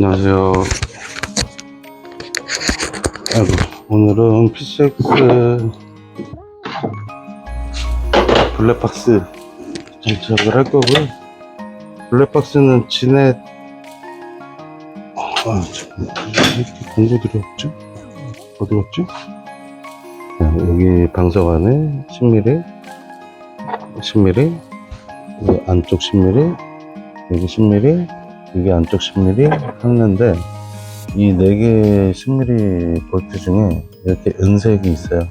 안녕하세요. 아이고, 오늘은 PCX 블랙박스 장착을 할 거고요. 블랙박스는 진넷 아, 공구들이 없죠? 어디 갔지? 자, 여기 방석 안에 10mm, 10mm, 여기 안쪽 10mm, 여기 10mm, 여기 안쪽 10mm 했는데 이 4개의 10mm 볼트 중에 이렇게 은색이 있어요.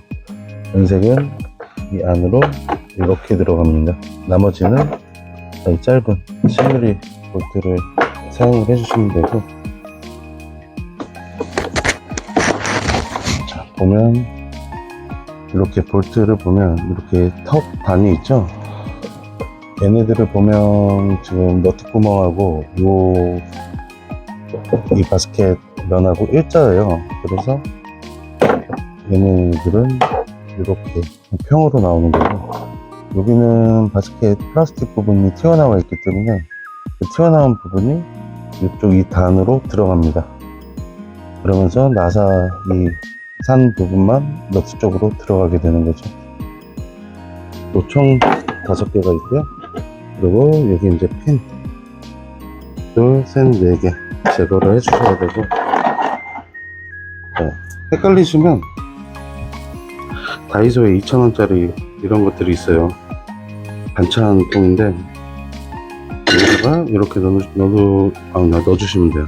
은색은 이 안으로 이렇게 들어갑니다. 나머지는 이 짧은 10mm 볼트를 사용을 해주시면 되고 자 보면 이렇게 볼트를 보면 이렇게 턱 반이 있죠 얘네들을 보면 지금 너트 구멍하고 요 이 바스켓 면하고 일자예요. 그래서 얘네들은 이렇게 평으로 나오는 거고 여기는 바스켓 플라스틱 부분이 튀어나와 있기 때문에 그 튀어나온 부분이 이쪽 이 단으로 들어갑니다. 그러면서 나사 이 산 부분만 너트 쪽으로 들어가게 되는 거죠. 또총 다섯 개가 있고요. 그리고 여기 이제 핀. 둘, 셋, 네 개 제거를 해주셔야 되고. 네. 헷갈리시면 다이소에 2,000원짜리 이런 것들이 있어요. 반찬통인데 여기다가 이렇게 넣어, 넣어, 아, 나 넣어주시면 돼요.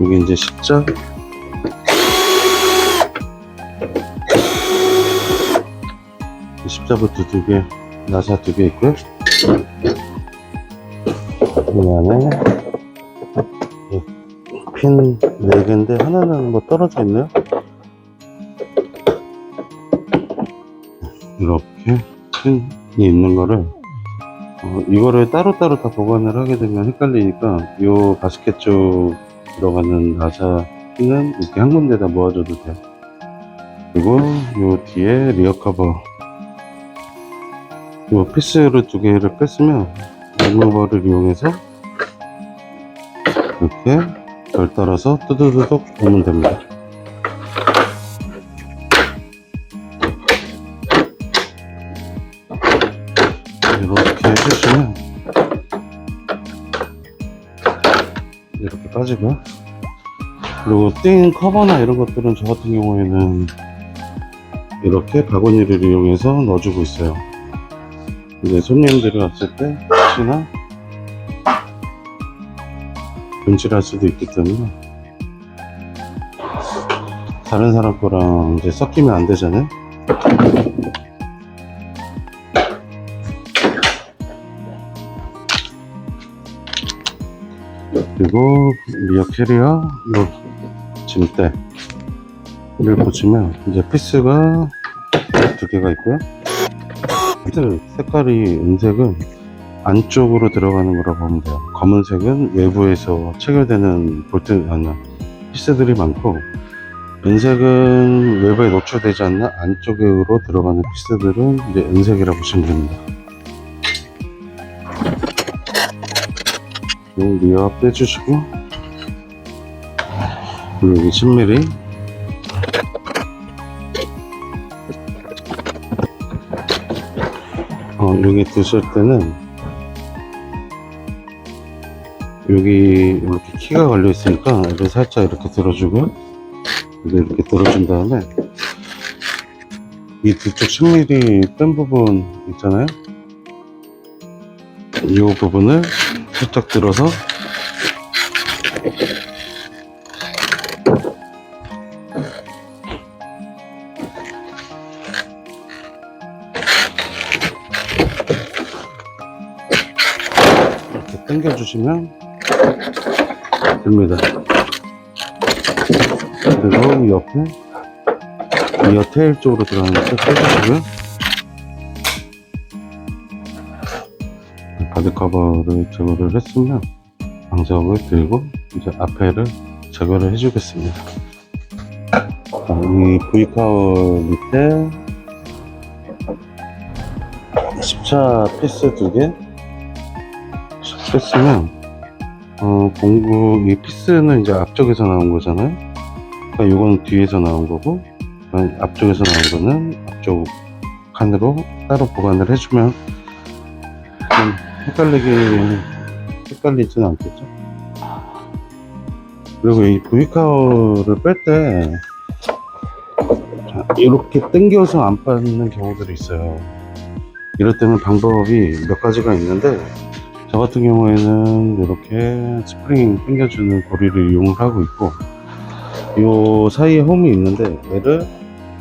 여기 이제 십자. 이 십자부터 두 개, 나사 두 개 있고요 이 안에 핀 4개인데 하나는 뭐 떨어져 있네요? 이렇게 핀이 있는 거를 어, 이거를 따로따로 다 보관을 하게 되면 헷갈리니까 이 바스켓 쪽 들어가는 나사 핀은 이렇게 한 군데다 모아줘도 돼요. 그리고 이 뒤에 리어 커버 이 피스를 두 개를 뺐으면 리무버를 이용해서 이렇게 별 따라서 뚜두두둑 보면 됩니다. 이렇게 해주시면 이렇게 빠지고 그리고 띵 커버나 이런 것들은 저 같은 경우에는 이렇게 바구니를 이용해서 넣어주고 있어요. 이제 손님들이 왔을 때 혹시나 분칠할 수도 있기 때문에 다른 사람 거랑 이제 섞이면 안 되잖아요. 그리고 리어 캐리어 뭐 짐대를 보시면 이제 피스가 두 개가 있고요. 피스 색깔이 은색은 안쪽으로 들어가는 거라고 보면 돼요. 검은색은 외부에서 체결되는 볼트, 아니, 피스들이 많고, 은색은 외부에 노출되지 않는 안쪽으로 들어가는 피스들은 이제 은색이라고 보시면 됩니다. 네, 리어 빼주시고, 그리고 여기 10mm. 어, 여기 드실 때는 여기 이렇게 키가 걸려 있으니까 이렇게 살짝 이렇게 들어주고 이렇게 들어준 다음에 이 뒤쪽 10mm 뺀 부분 있잖아요. 이 부분을 살짝 들어서 이렇게 당겨 주시면 됩니다. 그리고 이 옆에 이어 테일 쪽으로 들어가는 거 빼주시고요. 바디 커버를 제거를 했으면 방석을 들고 이제 앞에를 제거를 해주겠습니다. 자, 이 V카우 밑에 십자 피스 두개 뺐으면 어, 공구, 이 피스는 이제 앞쪽에서 나온 거잖아요. 그러니까 요거는 뒤에서 나온 거고, 어, 앞쪽에서 나온 거는 앞쪽 칸으로 따로 보관을 해주면 좀 헷갈리게, 헷갈리지는 않겠죠. 그리고 이 V카어를 뺄 때, 자, 이렇게 당겨서 안 빠는 경우들이 있어요. 이럴 때는 방법이 몇 가지가 있는데, 저 같은 경우에는 이렇게 스프링 당겨주는 고리를 이용을 하고 있고 이 사이에 홈이 있는데 얘를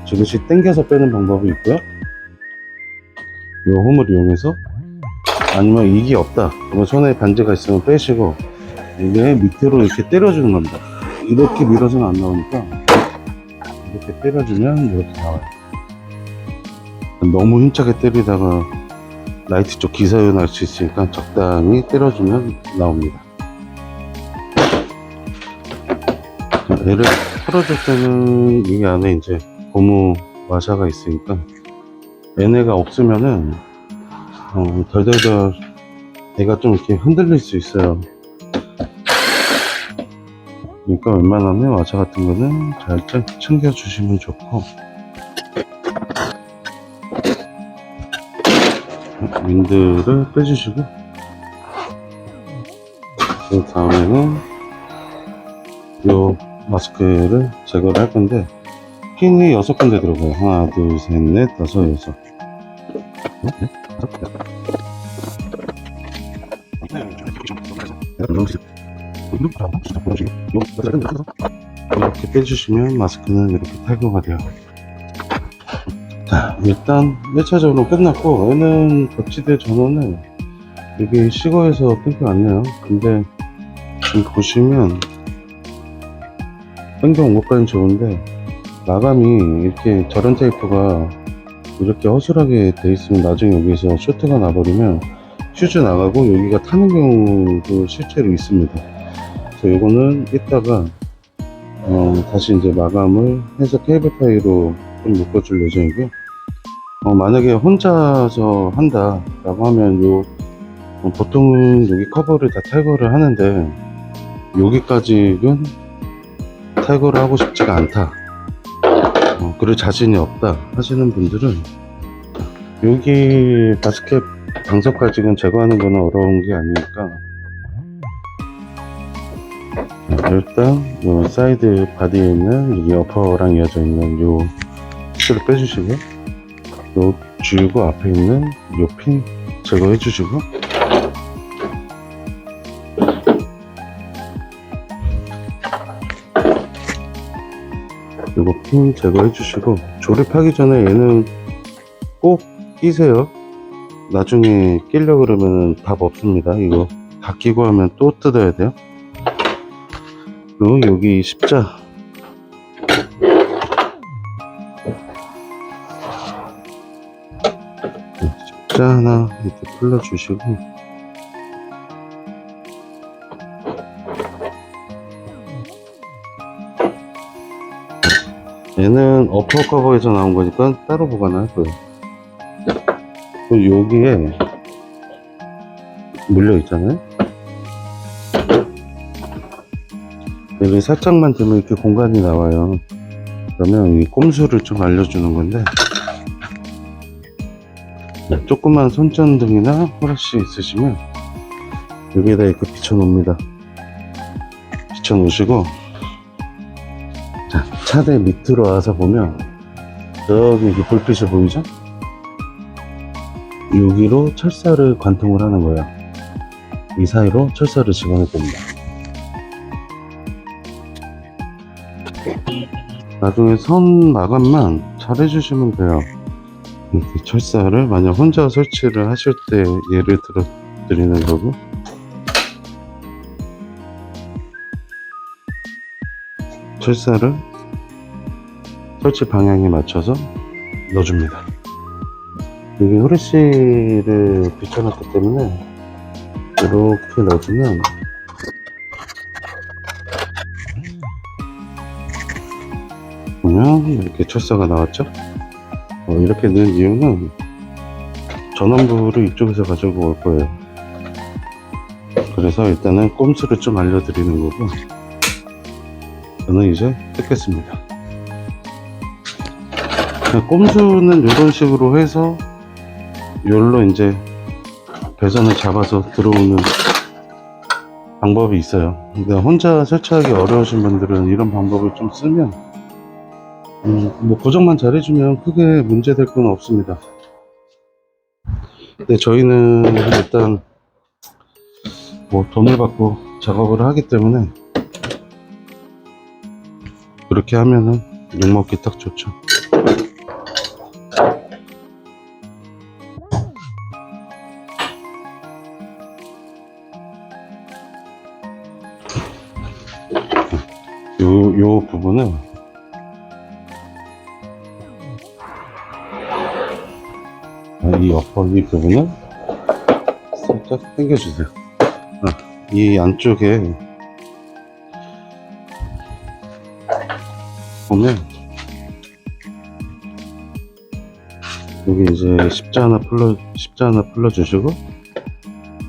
지그시 당겨서 빼는 방법이 있고요. 이 홈을 이용해서 아니면 이게 없다. 그러면 손에 반지가 있으면 빼시고 이게 밑으로 이렇게 때려주는 겁니다. 이렇게 밀어서는 안 나오니까 이렇게 때려주면 이렇게 나와요. 너무 힘차게 때리다가 라이트 쪽 기사유 날 수 있으니까 적당히 때려주면 나옵니다. 자, 얘를 풀어줄 때는 이 안에 이제 고무 와샤가 있으니까 얘네가 없으면은 어, 덜덜덜 얘가 좀 이렇게 흔들릴 수 있어요. 그러니까 웬만하면 와샤 같은 거는 잘 챙겨주시면 좋고 윈드를 빼주시고 그 다음에는 요 마스크를 제거를 할 건데 핀이 여섯 군데 들어가요 하나 둘셋넷 다섯 여섯. 이렇게 빼주시면 마스크는 이렇게 탈거가 돼요 자, 일단 1차적으로 끝났고 얘는 덧치대 전원은 이게 시거해서 땡겨 왔네요 근데 지금 보시면 땡겨온 것까지는 좋은데 마감이 이렇게 저런 테이프가 이렇게 허술하게 돼 있으면 나중에 여기서 쇼트가 나버리면 퓨즈 나가고 여기가 타는 경우도 실제로 있습니다 그래서 이거는 이따가 어, 다시 이제 마감을 해서 케이블 타이로 좀 묶어줄 예정이고요. 어, 만약에 혼자서 한다 라고 하면 요 어, 보통은 여기 커버를 다 탈거를 하는데 여기까지는 탈거를 하고 싶지가 않다. 어, 그럴 자신이 없다 하시는 분들은 여기 바스켓 방석까지는 제거하는 거는 어려운 게 아니니까. 자, 일단 요 사이드 바디에 있는 여기 어퍼랑 이어져 있는 요 피스를 빼주시고 요 줄고 앞에 있는 요 핀 제거해 주시고. 요거 핀 제거해 주시고. 조립하기 전에 얘는 꼭 끼세요. 나중에 끼려 그러면 답 없습니다. 이거 다 끼고 하면 또 뜯어야 돼요. 그리고 여기 십자 십자 하나 이렇게 풀러주시고. 얘는 어퍼 커버에서 나온 거니까 따로 보관할 거예요. 그리고 여기에 물려 있잖아요. 여기 살짝만 되면 이렇게 공간이 나와요. 그러면 이 꼼수를 좀 알려주는 건데, 네, 조그만 손전등이나 후레쉬 있으시면 여기에다 이렇게 비춰놓습니다. 비춰놓으시고, 자, 차대 밑으로 와서 보면 저기 이렇게 불빛이 보이죠? 여기로 철사를 관통을 하는 거예요. 이 사이로 철사를 집어넣을 겁니다. 나중에 선 마감만 잘 해주시면 돼요. 철사를 만약 혼자 설치를 하실 때 예를 들어 드리는 거고 철사를 설치 방향에 맞춰서 넣어줍니다. 여기 후레쉬를 비춰놨기 때문에 이렇게 넣어주면 보면 이렇게 철사가 나왔죠? 어, 이렇게 넣은 이유는 전원부를 이쪽에서 가지고 올 거예요. 그래서 일단은 꼼수를 좀 알려드리는 거고 저는 이제 뜯겠습니다 꼼수는 이런 식으로 해서 열로 이제 배선을 잡아서 들어오는 방법이 있어요 근데 혼자 설치하기 어려우신 분들은 이런 방법을 좀 쓰면 음, 뭐 고정만 잘해주면 크게 문제될 건 없습니다 근데 저희는 일단 뭐 돈을 받고 작업을 하기 때문에 그렇게 하면은 욕먹기 딱 좋죠. 요, 요 부분은 이이 부분은 살짝 당겨주세요. 아, 이 안쪽에 보면 여기 이제 십자 하나 풀러 십자 하나 풀러 주시고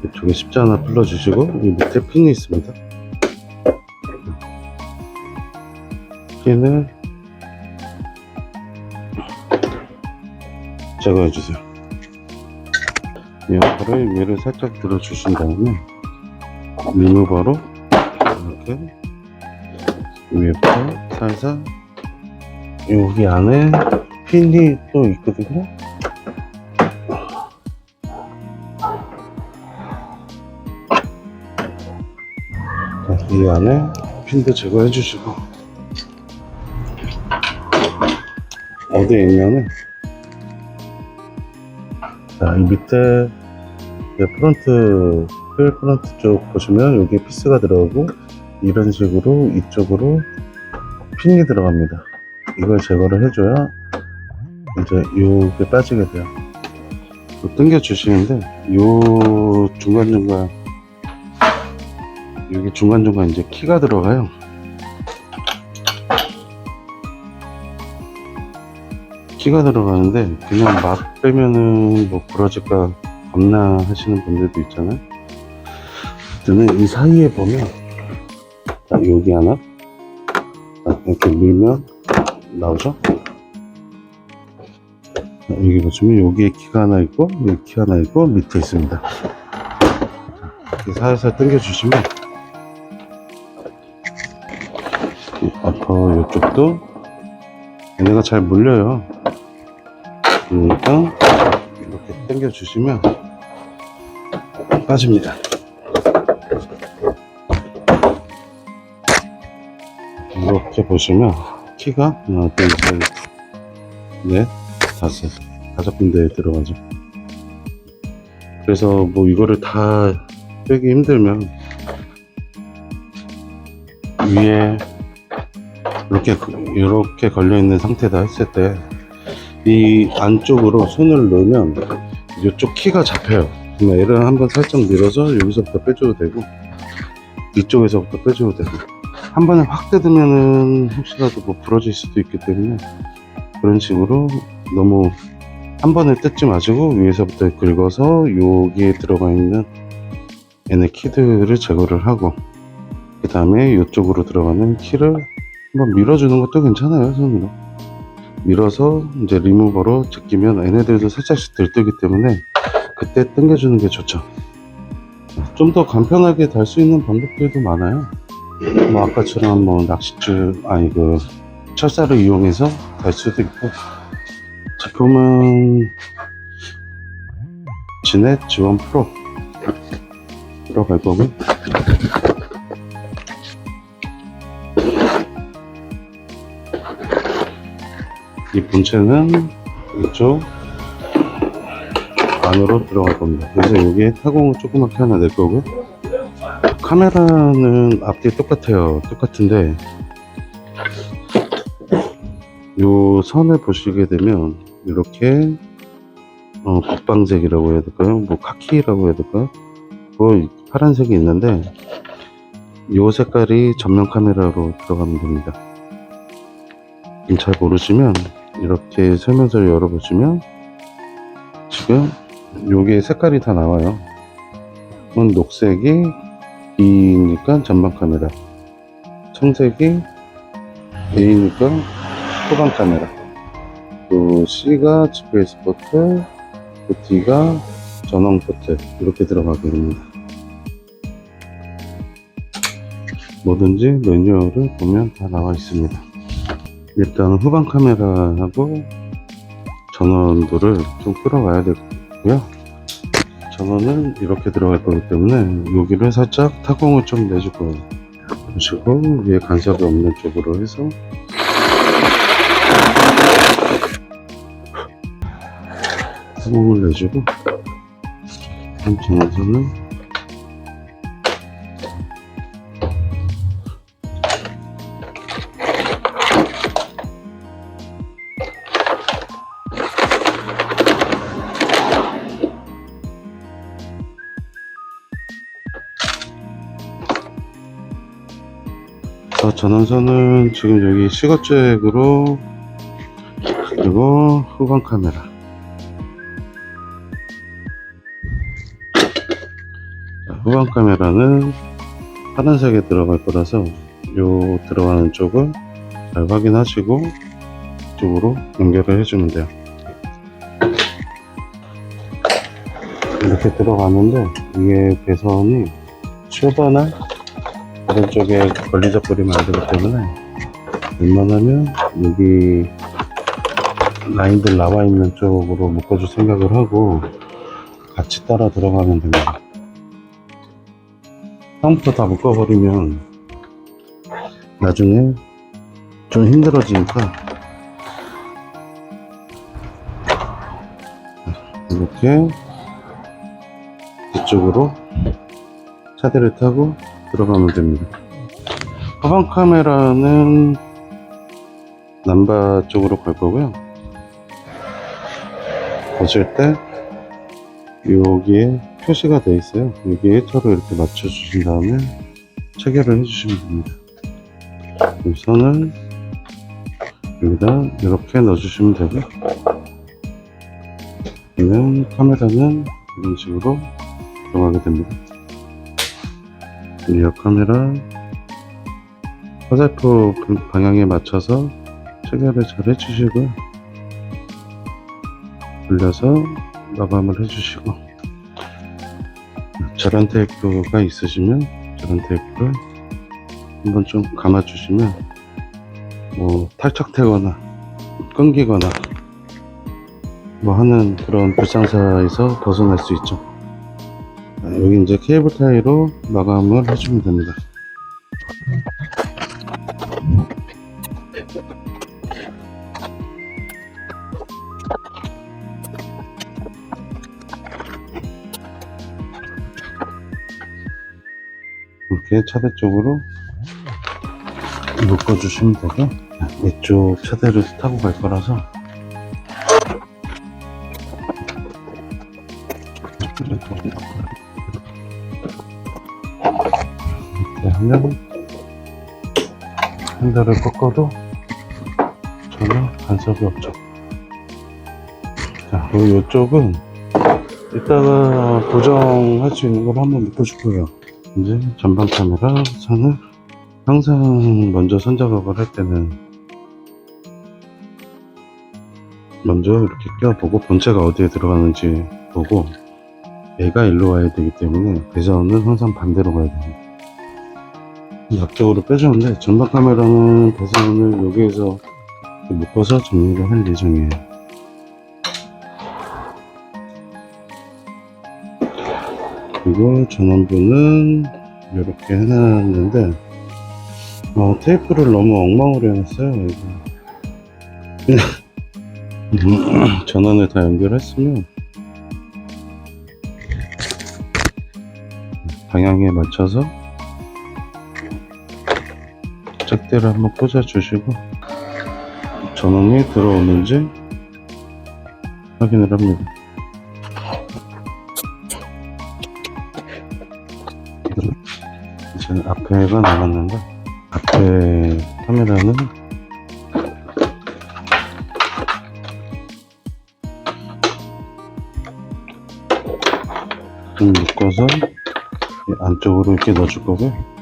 이쪽에 십자 하나 풀러 주시고 이 밑에 핀이 있습니다. 핀을 제거해 주세요. 이 어퍼를 위를 살짝 들어 주신 다음에 리무버로 이렇게 위에부터 살살 여기 안에 핀이 또 있거든요. 자, 이 안에 핀도 제거해 주시고 어디에 있냐면 자, 이 밑에 프론트 휠 프론트 쪽 보시면 여기 피스가 들어가고 이런 식으로 이쪽으로 핀이 들어갑니다. 이걸 제거를 해줘야 이제 요게 빠지게 돼요. 또 당겨 주시는데 요 중간중간 여기 중간중간 이제 키가 들어가요. 키가 들어가는데 그냥 막 빼면은 뭐 부러질까 겁나 하시는 분들도 있잖아요. 그때는 이 사이에 보면 딱 여기 하나 딱 이렇게 밀면 나오죠? 자, 여기 보시면 여기에 키가 하나 있고 여기 키 하나 있고 밑에 있습니다. 자, 이렇게 살살 당겨 주시면 아까 이쪽도 얘네가 잘 물려요. 그러니까 당겨 주시면 빠집니다. 이렇게 보시면 키가 하나, 둘, 셋, 넷, 다섯, 다섯 군데에 들어가죠. 그래서 뭐 이거를 다 빼기 힘들면 위에 이렇게 이렇게 걸려 있는 상태다 했을 때 이 안쪽으로 손을 넣으면 이쪽 키가 잡혀요. 그러면 얘를 한번 살짝 밀어서 여기서부터 빼줘도 되고 이쪽에서부터 빼줘도 되고 한 번에 확 뜯으면은 혹시라도 뭐 부러질 수도 있기 때문에 그런 식으로 너무 한 번에 뜯지 마시고 위에서부터 긁어서 여기에 들어가 있는 얘네 키들을 제거를 하고 그 다음에 이쪽으로 들어가는 키를 한번 밀어주는 것도 괜찮아요 손으로 밀어서 이제 리무버로 제끼면 얘네들도 살짝씩 들뜨기 때문에 그때 당겨주는 게 좋죠. 좀 더 간편하게 달 수 있는 방법들도 많아요. 뭐 아까처럼 뭐 낚싯줄 아니 그 철사를 이용해서 달 수도 있고. 제품은 지넷 지원 프로 들어갈 거고 이 본체는 이쪽 안으로 들어갈 겁니다 그래서 여기에 타공을 조그맣게 하나 낼 거고요 카메라는 앞뒤 똑같아요. 똑같은데 요 선을 보시게 되면 이렇게 어, 국방색이라고 해야 될까요? 뭐 카키라고 해야 될까요? 뭐 파란색이 있는데 요 색깔이 전면 카메라로 들어가면 됩니다. 잘 모르시면 이렇게 설명서를 열어보시면 지금 요게 색깔이 다 나와요. 이건 녹색이 B니까 전방 카메라. 청색이 A니까 후방 카메라. 또 C가 GPS 포트 또 D가 전원 포트 이렇게 들어가게 됩니다. 뭐든지 매뉴얼을 보면 다 나와 있습니다 일단 후방 카메라하고 전원도를 좀 끌어가야 되고요. 전원은 이렇게 들어갈 거기 때문에 여기를 살짝 타공을 좀 내줄 거예요 그리고 위에 간섭이 없는 쪽으로 해서. 타공을 내주고 한 전원선은 전원선은 지금 여기 시거잭으로 그리고 후방 카메라. 자, 후방 카메라는 파란색에 들어갈 거라서 요 들어가는 쪽을 잘 확인하시고 이쪽으로 연결을 해주면 돼요. 이렇게 들어가는데 이게 배선이 튜버나 다른 쪽에 걸리적거리면 안 되기 때문에 웬만하면 여기 라인들 나와 있는 쪽으로 묶어줄 생각을 하고 같이 따라 들어가면 됩니다. 처음부터 다 묶어버리면 나중에 좀 힘들어지니까 이렇게 뒤쪽으로 차대를 타고 들어가면 됩니다. 후방 카메라는 남바 쪽으로 갈 거고요. 보실 때 여기에 표시가 되어 있어요. 여기에 터를 이렇게 맞춰 주신 다음에 체결을 해 주시면 됩니다. 이 선을 여기다 이렇게 넣어 주시면 되고요. 그러면 카메라는 이런 식으로 들어가게 됩니다. 리어 카메라 화살표 방향에 맞춰서 체결을 잘 해주시고요. 돌려서 마감을 해주시고 절한 테이프가 있으시면 절한 테이프를 한번 좀 감아주시면 뭐 탈착되거나 끊기거나 뭐 하는 그런 불상사에서 벗어날 수 있죠. 아, 여기 이제 케이블 타이로 마감을 해주면 됩니다. 이렇게 차대 쪽으로 묶어주시면 되고 이쪽 차대를 타고 갈 거라서 하면 핸들을 꺾어도 전혀 간섭이 없죠. 자, 그리고 이쪽은 이따가 고정할 수 있는 걸 한번 묶어줄 거예요. 이제 전방 카메라 선을 항상 먼저 선 작업을 할 때는 먼저 이렇게 껴보고 본체가 어디에 들어가는지 보고 얘가 일로 와야 되기 때문에 배선은 항상 반대로 가야 됩니다. 약적으로 빼주는데 전방 카메라는 배선을 여기에서 묶어서 정리를 할 예정이에요. 그리고 전원부는 이렇게 해놨는데 어, 테이프를 너무 엉망으로 해놨어요. 전원을 다 연결했으면 방향에 맞춰서 짝대를 한번 꽂아 주시고 전원이 들어오는지 확인을 합니다. 이제 앞에가 나갔는데 앞에 카메라는 좀 묶어서 이 안쪽으로 이렇게 넣어줄 거고요.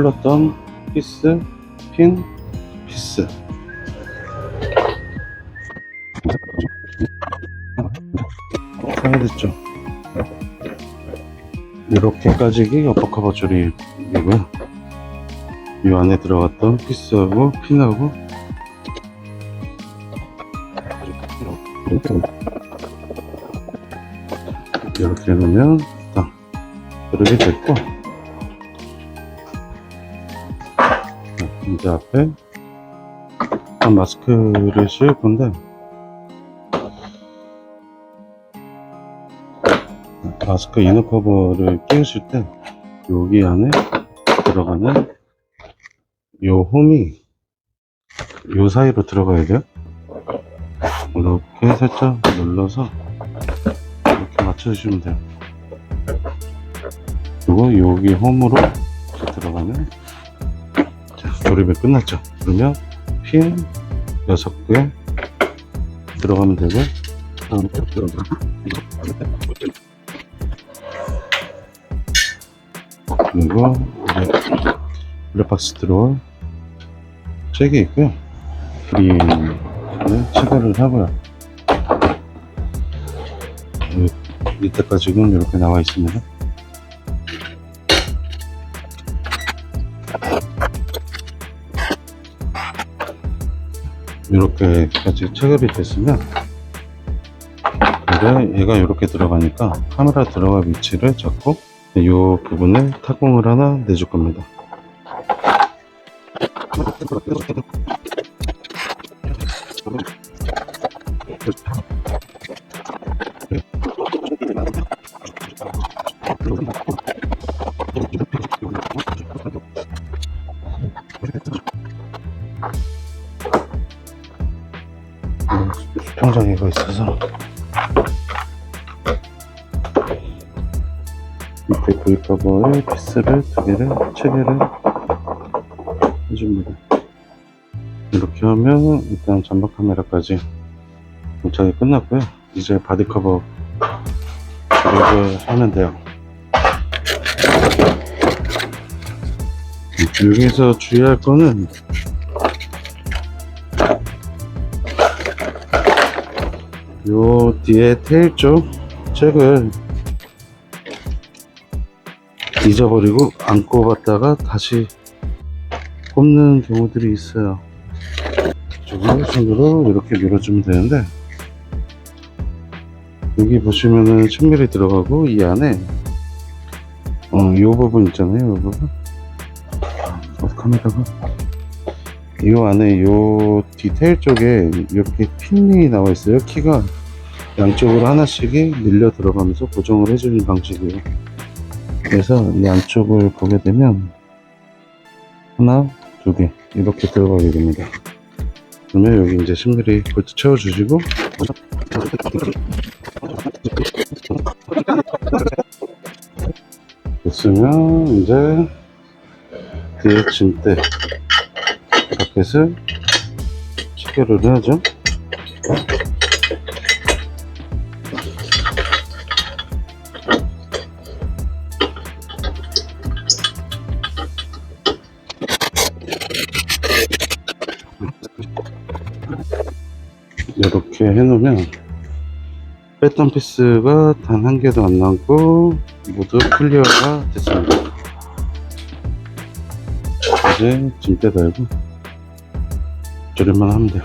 풀렀던 피스, 핀, 피스. 사이드 쪽. 이렇게 까지기 어퍼커버 줄이고요. 이 안에 들어갔던 피스하고 핀하고 이렇게 해놓으면 딱 그릇이 됐고 이제 앞에 한 마스크를 씌울 건데 마스크 이너 커버를 끼우실 때 여기 안에 들어가는 요 홈이 요 사이로 들어가야 돼요. 이렇게 살짝 눌러서 이렇게 맞춰주시면 돼요. 그리고 여기 홈으로 들어가면 자, 조립이 끝났죠. 그러면 핀 6개 들어가면 되고 다음 그리고 이제 블랙박스 드로어 3개 있고요. 그림을 체결을 하고요. 이- 이때까지는 이렇게 나와 있습니다. 이렇게까지 체결이 됐으면 이제 얘가 이렇게 들어가니까 카메라 들어갈 위치를 잡고 이 부분에 타공을 하나 내줄 겁니다. 수평장애가 있어서 밑에 커버에 피스를 두 개를 체결을 해줍니다. 이렇게 하면 일단 전방 카메라까지 도착이 끝났고요. 이제 바디 커버 조립을 하면 돼요. 여기서 주의할 거는 요 뒤에 테일 쪽 책을 잊어버리고 안 꼽았다가 다시 꼽는 경우들이 있어요. 이쪽을 손으로 이렇게 밀어주면 되는데 여기 보시면은 10mm 들어가고 이 안에 어, 이 부분 있잖아요. 이 부분. 어, 카메라가 이 안에 요 디테일 쪽에 이렇게 핀이 나와 있어요. 키가 양쪽으로 하나씩이 밀려 들어가면서 고정을 해주는 방식이에요. 그래서 이 안쪽을 보게 되면 하나, 두 개 이렇게 들어가게 됩니다. 그러면 여기 이제 10mm 볼트 채워주시고 됐으면 이제 뒤에 짐대 자켓을 체결을 해야죠. 이렇게 해놓으면 뺐던 피스가 단 한 개도 안 남고 모두 클리어가 됐습니다. 이제 짐대 달고 조립만 하면 돼요.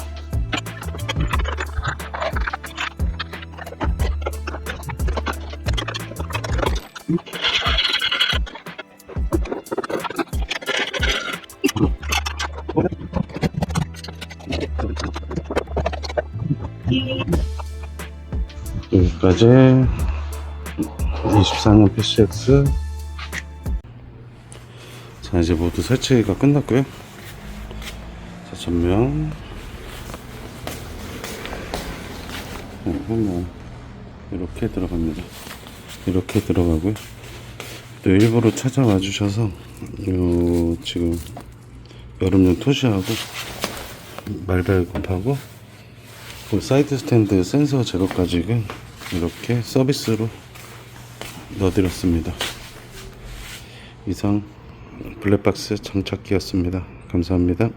여기까지. 24년 PCX 자 이제 모두 설치가 끝났고요. 자 전면. 보면 이렇게 들어갑니다. 이렇게 들어가고요. 또 일부러 찾아와 주셔서 요 지금 여름용 토시하고 말발굽하고 그 사이드 스탠드 센서 제거까지 이렇게 서비스로 넣어드렸습니다. 이상 블랙박스 장착기였습니다. 감사합니다.